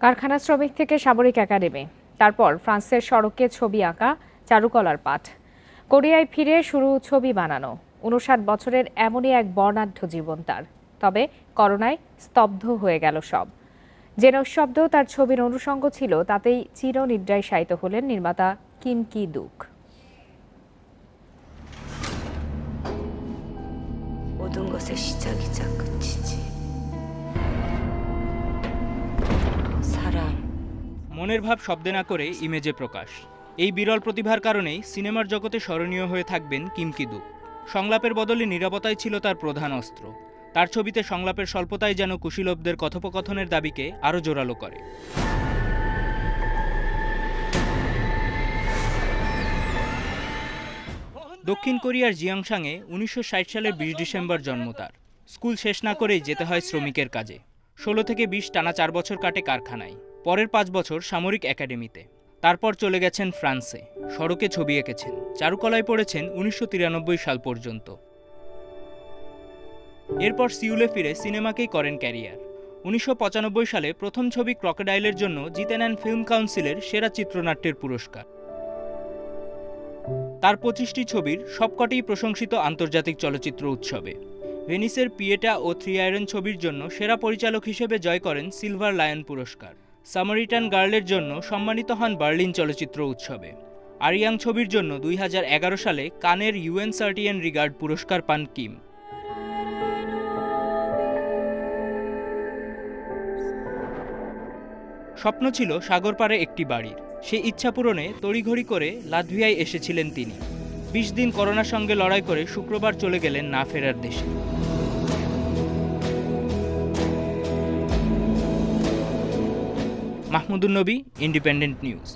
কারখানা শ্রমিক থেকে সামরিক একাডেমি তারপর ফ্রান্সের সড়কে ছবি আঁকা চারুকলার পাঠ কোরিয়ায় ফিরে শুরু ছবি বানানো উনষাট বছরের এমনই এক বর্ণাঢ্য জীবন তার তবে করোনায় স্তব্ধ হয়ে গেল সব যে নৈশব্দ তার ছবির অনুষঙ্গ ছিল তাতেই চিরনিদ্রায় শায়িত হলেন নির্মাতা কিম কি দুক 모든 것의 시작이자 끝이지. মনের ভাব শব্দে না করে ইমেজে প্রকাশ। এই বিরল প্রতিভার কারণেই সিনেমার জগতে স্মরণীয় হয়ে থাকবেন কিমকিদু সংলাপের বদলে নিরাপত্তাই ছিল তার প্রধান অস্ত্র। তার ছবিতে সংলাপের স্বল্পতাই যেন কুশীলবদের কথোপকথনের দাবিকে আরও জোরালো করে। দক্ষিণ কোরিয়ার জিয়াংশাংয়ে উনিশশো ষাট সালের বিশ ডিসেম্বর জন্ম তার। স্কুল শেষ না করেই যেতে হয় শ্রমিকের কাজে। ষোলো থেকে বিশ টানা চার বছর কাটে কারখানায়। পরের পাঁচ বছর সামরিক একাডেমিতে। তারপর চলে গেছেন ফ্রান্সে। সড়কে ছবি এঁকেছেন। চারুকলায় পড়েছেন উনিশশো তিরানব্বই সাল পর্যন্ত। এরপর সিউলে ফিরে সিনেমাকেই করেন ক্যারিয়ার। উনিশশো পঁচানব্বই সালে প্রথম ছবি ক্রকোডাইলের জন্য জিতে নেন ফিল্ম কাউন্সিলের সেরা চিত্রনাট্যের পুরস্কার। তার পঁচিশটি ছবির সবকটিই প্রশংসিত আন্তর্জাতিক চলচ্চিত্র উৎসবে। ভেনিসের পিয়েটা ও থ্রি আয়রন ছবির জন্য সেরা পরিচালক হিসেবে জয় করেন সিলভার লায়ন পুরস্কার। সামারিটান গার্লের জন্য সম্মানিত হন বার্লিন চলচ্চিত্র উৎসবে। আরিয়াং ছবির জন্য দুই হাজার এগারো সালে কানের ইউএন সার্টিয়ান রিগার্ড পুরস্কার পান কিম। স্বপ্ন ছিল সাগর পাড়ে একটি বাড়ির। সেই ইচ্ছা পূরণে তড়িঘড়ি করে লাতভিয়ায় এসেছিলেন তিনি। বিশ দিন করোনার সঙ্গে লড়াই করে শুক্রবার চলে গেলেন না ফেরার দেশে। মাহমুদুল নবী ইন্ডিপেন্ডেন্ট নিউজ